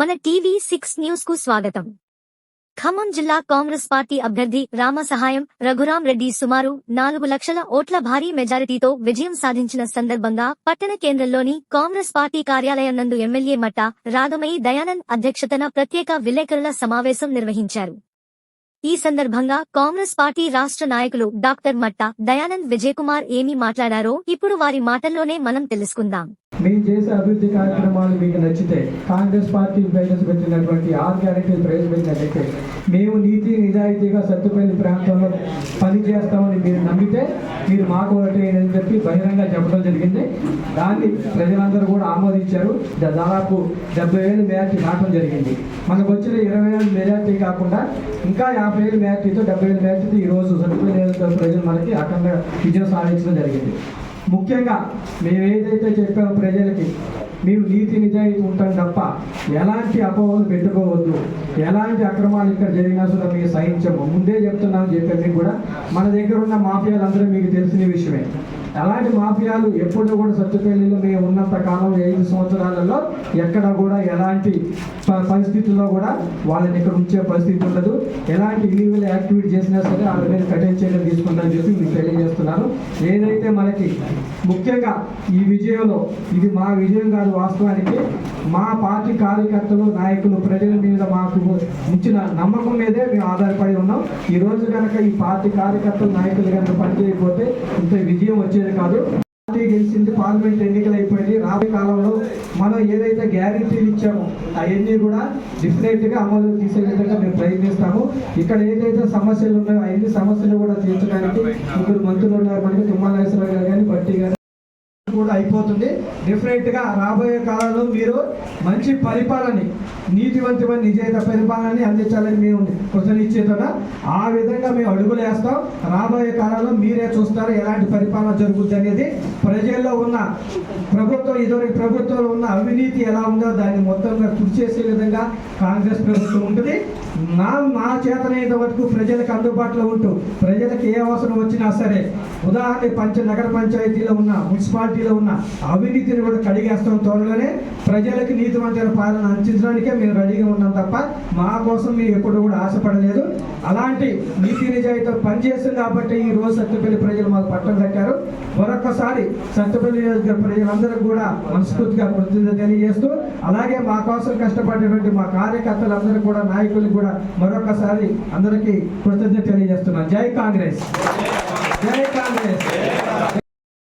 మన TV six న్యూస్కు స్వాగతం. ఖమ్మం జిల్లా కాంగ్రెస్ పార్టీ అభ్యర్థి రామ సహాయం రఘురాం రెడ్డి సుమారు నాలుగు లక్షల ఓట్ల భారీ మెజారిటీతో విజయం సాధించిన సందర్భంగా పట్టణ కేంద్రంలోని కాంగ్రెస్ పార్టీ కార్యాలయం నందు ఎమ్మెల్యే మట్ట రాగమయి దయానంద్ అధ్యక్షతన ప్రత్యేక విలేకరుల సమావేశం నిర్వహించారు. ఈ సందర్భంగా కాంగ్రెస్ పార్టీ రాష్ట్ర నాయకులు డాక్టర్ మట్ట దయానంద్ విజయకుమార్ ఏమి మాట్లాడారో ఇప్పుడు వారి మాటల్లోనే మనం తెలుసుకుందాం. మేము చేసే అభివృద్ధి కార్యక్రమాలు మీకు నచ్చితే కాంగ్రెస్ పార్టీ ప్రవేశపెట్టినటువంటి ఆరు గ్యారెంటీలు ప్రవేశపెట్టినట్లయితే మేము నీతి నిజాయితీగా సత్తుపల్లి ప్రాంతంలో పని చేస్తామని మీరు నమ్మితే మీరు మాకు ఓటేయని చెప్పి బహిరంగ చెప్పడం జరిగింది. దాన్ని ప్రజలందరూ కూడా ఆమోదించారు. దాదాపు డెబ్బై ఏళ్ళు మెజార్టీ రావడం జరిగింది. మనకు వచ్చిన ఇరవై ఏళ్ళు మెజార్టీ కాకుండా ఇంకా యాభై ఏళ్ళు మెజార్టీతో డెబ్బై ఏళ్ళు మెజార్టీతో ఈ రోజు ప్రజలు మనకి అఖండ విజయం సాధించడం జరిగింది. ముఖ్యంగా మేము ఏదైతే చెప్పామో ప్రజలకి మీరు నీతి నిజాయితీ ఉంటాం తప్ప ఎలాంటి అపోహలు పెట్టుకోవద్దు. ఎలాంటి అక్రమాలు ఇక్కడ జరిగినా సరే మీకు సహించము. ముందే చెప్తున్నాను చెప్పేది కూడా మన దగ్గర ఉన్న మాఫియాలు అందరూ మీకు తెలిసిన విషయమే. అలాంటి మాఫియాలు ఎప్పుడు కూడా సత్తుపల్లిలో మేము ఉన్నంత కాలం ఐదు సంవత్సరాలలో ఎక్కడ కూడా ఎలాంటి పరిస్థితుల్లో కూడా వాళ్ళని ఇక్కడ ఉంచే పరిస్థితి ఉండదు. ఎలాంటి ఇల్లీగల్ యాక్టివిటీ చేసినా సరే వాళ్ళ మీద కఠిన చర్యలు తీసుకుందని చెప్పి మీకు తెలియజేస్తున్నాను. ఏదైతే మనకి ముఖ్యంగా ఈ విజయంలో ఇది మా విజయం కాదు వాస్తవానికి మా పార్టీ కార్యకర్తలు నాయకులు ప్రజల మీద మాకు ఇచ్చిన నమ్మకం మీదే మేము ఆధారపడి ఉన్నాం. ఈ రోజు కనుక ఈ పార్టీ కార్యకర్తలు నాయకులు కనుక పనిచేయకపోతే ఇంత విజయం వచ్చేది కాదు. పార్టీ గెలిచింది పార్లమెంట్ ఎన్నికలు అయిపోయింది రాబోయే కాలంలో మనం ఏదైతే గ్యారంటీలు ఇచ్చామో అవన్నీ కూడా డిఫినెట్గా అమలు తీసే విధంగా మేము ప్రయత్నిస్తాము. ఇక్కడ ఏదైతే సమస్యలు ఉన్నాయో అవన్నీ సమస్యలు కూడా తీర్చడానికి ముగ్గురు మంత్రులు ఉన్నారు. మనకి తుమ్మల గారు కానీ బట్టి గారు కూడా అయిపోతుంది. డిఫరెంట్గా రాబోయే కాలంలో మీరు మంచి పరిపాలన నీతివంతమైన నిజేత పరిపాలనని అందించాలని మేము కృతజ్ఞ ఇచ్చేతోట ఆ విధంగా మేము అడుగులు వేస్తాం. రాబోయే కాలంలో మీరే చూస్తారు ఎలాంటి పరిపాలన జరుగుద్ది అనేది? ప్రజల్లో ఉన్న ప్రభుత్వం ఇదివరకు ప్రభుత్వంలో ఉన్న అవినీతి ఎలా ఉందో దాన్ని మొత్తంగా కృషి చేసే విధంగా కాంగ్రెస్ ప్రభుత్వం ఉంటుంది. నా నా చేతనైన వరకు ప్రజలకు అందుబాటులో ఉంటూ ప్రజలకు ఏ అవసరం వచ్చినా సరే ఉదాహరణ పంచ నగర పంచాయతీలో ఉన్న మున్సిపాలిటీలో ఉన్న అవినీతిని కూడా కడిగేస్తాం త్వరలోనే. ప్రజలకు నీతివంతమైన పాలన అందించడానికే మేము రెడీగా ఉన్నాం తప్ప మా కోసం మేము ఎప్పుడు కూడా ఆశపడలేదు. అలాంటి నీతి నిజాయితీ పనిచేస్తుంది కాబట్టి ఈ రోజు సత్యపల్లి ప్రజలు మాకు పట్టం కట్టారు. మరొకసారి సత్యపల్లి నియోజకవర్గ ప్రజలందరూ కూడా మనస్ఫూర్తిగా కృతజ్ఞత తెలియజేస్తూ అలాగే మా కోసం కష్టపడేటువంటి మా కార్యకర్తలందరూ కూడా నాయకులు కూడా మరొకసారి అందరికీ కృతజ్ఞత తెలియజేస్తున్నాను. జై కాంగ్రెస్. జై కాంగ్రెస్.